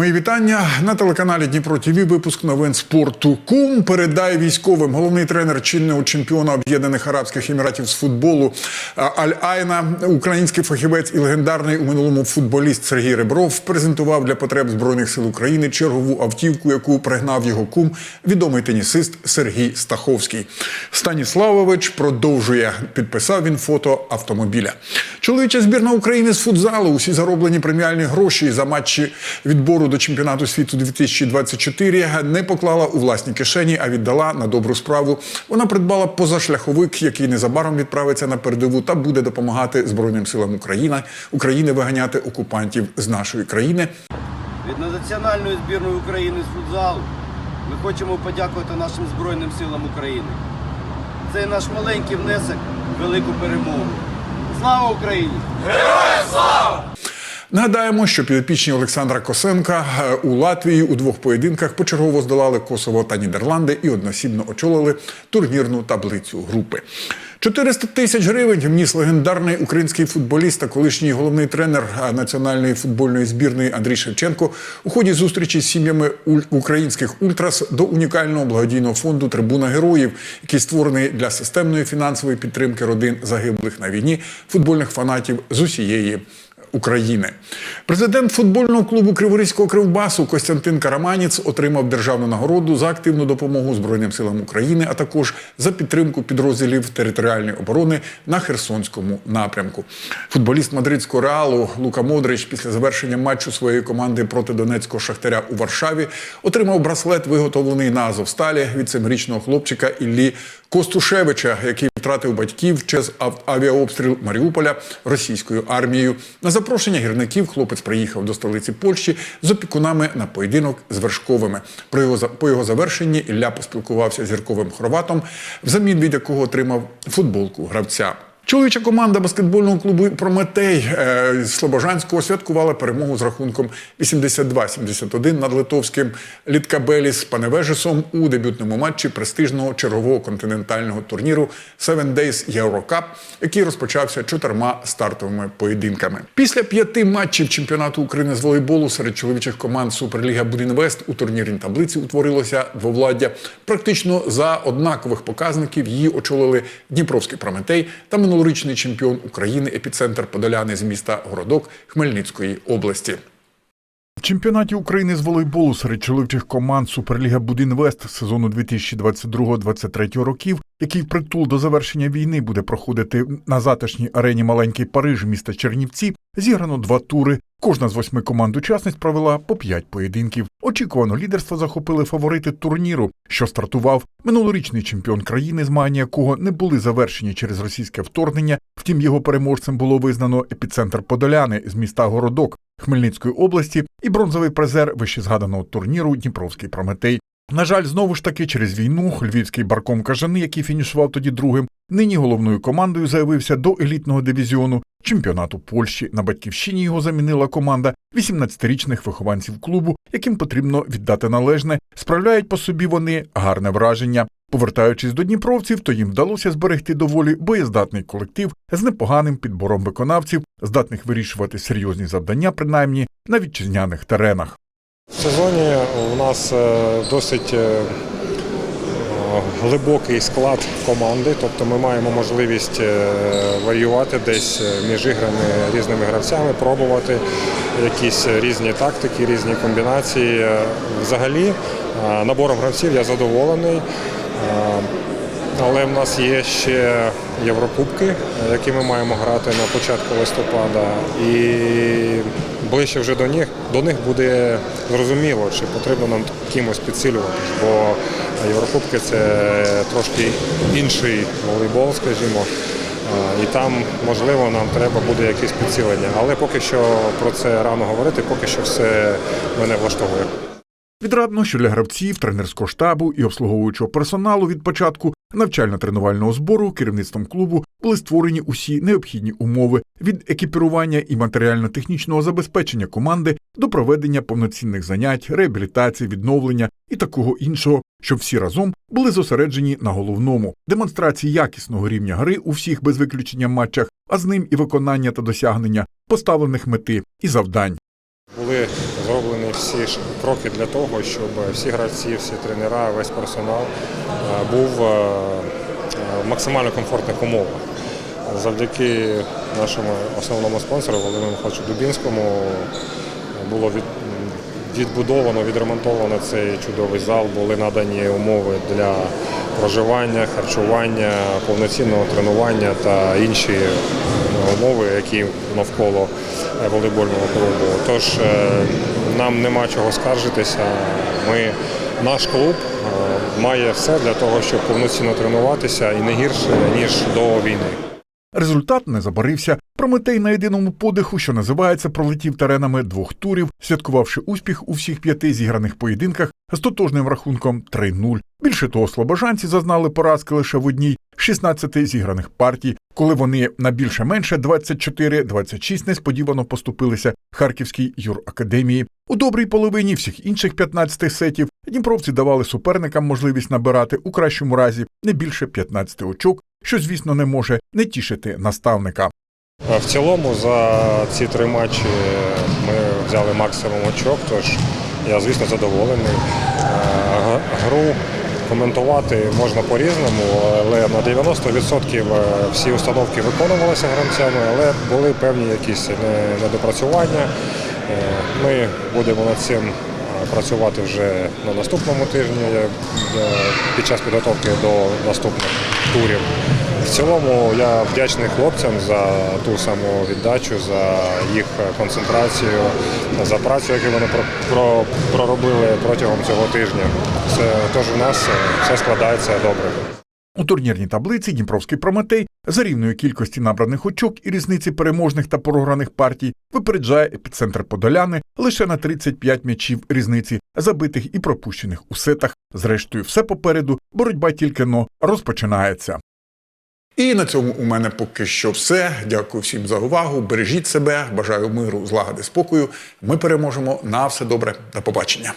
Мої вітання на телеканалі Дніпро ТВ. Випуск новин спорту. Кум передає військовим. Головний тренер чинного чемпіона Об'єднаних Арабських Еміратів з футболу Аль Айна, український фахівець і легендарний у минулому футболіст Сергій Ребров презентував для потреб збройних сил України чергову автівку, яку пригнав його кум, відомий тенісист Сергій Стаховський. Станіславович продовжує. Підписав він фото автомобіля. Чоловіча збірна України з футзалу. Усі зароблені преміальні гроші за матчі відбору до чемпіонату світу 2024 не поклала у власні кишені, а віддала на добру справу. Вона придбала позашляховик, який незабаром відправиться на передову та буде допомагати Збройним силам України, України виганяти окупантів з нашої країни. Від Національної збірної України з футзалу ми хочемо подякувати нашим Збройним силам України. Це наш маленький внесок в велику перемогу. Слава Україні! Нагадаємо, що підопічні Олександра Косенка е, у Латвії у двох поєдинках почергово здолали Косово та Нідерланди і односібно очолили турнірну таблицю групи. 400 тисяч гривень вніс легендарний український футболіст та колишній головний тренер е, національної футбольної збірної Андрій Шевченко у ході зустрічі з сім'ями українських ультрас до унікального благодійного фонду Трибуна героїв, який створений для системної фінансової підтримки родин загиблих на війні футбольних фанатів з усієї України. Президент футбольного клубу Криворізького кривбасу Костянтин Караманець отримав державну нагороду за активну допомогу Збройним силам України, а також за підтримку підрозділів територіальної оборони на Херсонському напрямку. Футболіст мадридського реалу Лука Модрич після завершення матчу своєї команди проти Донецького шахтаря у Варшаві отримав браслет, виготовлений на Азовсталі від семирічного хлопчика Іллі Костушевича, який втратив батьків через авіаобстріл Маріуполя російською армією. На запрошення гірників хлопець приїхав до столиці Польщі з опікунами на поєдинок з вершковими. Про його по його завершенні Ілля поспілкувався з гірковим хорватом, взамін від якого отримав футболку гравця. Чоловіча команда баскетбольного клубу Прометей е, з Слобожанського святкувала перемогу з рахунком 82-71 над литовським Літкабеліс Паневежесом у дебютному матчі престижного чергового континентального турніру Seven Days Eurocup, який розпочався чотирма стартовими поєдинками. Після п'яти матчів чемпіонату України з волейболу серед чоловічих команд Суперліга Будінвест у турнірній таблиці утворилося двовладдя. Практично за однакових показників її очолили Дніпровський Прометей та минулорічний чемпіон України епіцентр Подоляни з міста Городок Хмельницької області. В чемпіонаті України з волейболу серед чоловічих команд Суперліга Будінвест сезону 2022-2023 років, який впритул до завершення війни буде проходити на затишній арені Маленький Париж міста Чернівці, зіграно два тури. Кожна з восьми команд учасниць провела по п'ять поєдинків. Очікувано лідерство захопили фаворити турніру, що стартував минулорічний чемпіон країни, змагання якого не були завершені через російське вторгнення. Втім, його переможцем було визнано епіцентр Подоляни з міста Городок Хмельницької області і бронзовий призер вищезгаданого турніру Дніпровський Прометей. На жаль, знову ж таки, через війну львівський барком Кажани, який фінішував тоді другим, нині головною командою заявився до елітного дивізіону чемпіонату Польщі. На батьківщині його замінила команда 18-річних вихованців клубу, яким потрібно віддати належне. Справляють по собі вони гарне враження. Повертаючись до дніпровців, то їм вдалося зберегти доволі боєздатний колектив з непоганим підбором виконавців, здатних вирішувати серйозні завдання, принаймні на вітчизняних теренах. В сезоні у нас е, досить е, глибокий склад команди, тобто ми маємо можливість е, варіювати десь е, між іграми різними гравцями, пробувати якісь різні тактики, різні комбінації. Е, Взагалі, набором гравців я задоволений. Але в нас є ще Єврокубки, які ми маємо грати на початку листопада. І ближче вже до них, до них буде зрозуміло, чи потрібно нам кимось підсилюватись, Єврокубки це трошки інший волейбол, скажімо. І там, можливо, нам треба буде якесь підсилення. Але поки що про це рано говорити, поки що все мене влаштовує. Відрадно, що для гравців, тренерського штабу і обслуговуючого персоналу від початку навчально-тренувального збору керівництвом клубу були створені усі необхідні умови від екіпірування і матеріально-технічного забезпечення команди до проведення повноцінних занять, реабілітації, відновлення і такого іншого, щоб всі разом були зосереджені на головному демонстрації якісного рівня гри у всіх без виключення матчах, а з ним і виконання та досягнення поставлених мети і завдань. Були зроблені всі кроки для того, щоб всі гравці, всі тренера, весь персонал е, був е, е, в максимально комфортних умовах. Завдяки нашому основному спонсору Володимиру Михайловичу Дубінському було відбудовано, відремонтовано цей чудовий зал, були надані умови для проживання, харчування, повноцінного тренування та інші умови, які навколо волейбольного клубу. Тож е, нам нема чого скаржитися. Ми, наш клуб е, має все для того, щоб повноцінно тренуватися і не гірше, ніж до війни. Результат не забарився. Прометей на єдиному подиху, що називається, пролетів теренами двох турів, святкувавши успіх у всіх п'яти зіграних поєдинках з тотожним рахунком 3-0. Більше того, слобожанці зазнали поразки лише в одній з 16 зіграних партій, коли вони на більше-менше 24-26 несподівано поступилися Харківській юракадемії. У добрій половині всіх інших 15 сетів дніпровці давали суперникам можливість набирати у кращому разі не більше 15 очок, що, звісно, не може не тішити наставника. Е, В цілому за ці три матчі ми взяли максимум очок, тож я, звісно, задоволений. Е, Гру коментувати можна по-різному, але на 90% всі установки виконувалися гравцями, але були певні якісь недопрацювання. Е, Ми будемо над цим е, працювати вже на наступному тижні е, під час підготовки до наступних турів. В цілому я вдячний хлопцям за ту саму віддачу, за їх концентрацію, за працю, яку вони про- про- проробили протягом цього тижня. Це, тож у нас е, все складається добре. У турнірній таблиці Дніпровський Прометей за рівною кількості набраних очок і різниці переможних та програних партій випереджає епіцентр Подоляни лише на 35 м'ячів різниці, забитих і пропущених у сетах. Зрештою, все попереду, боротьба тільки но розпочинається. І на цьому у мене поки що все. Дякую всім за увагу. Бережіть себе, бажаю миру, злагоди, спокою. Ми переможемо. На все добре. До побачення.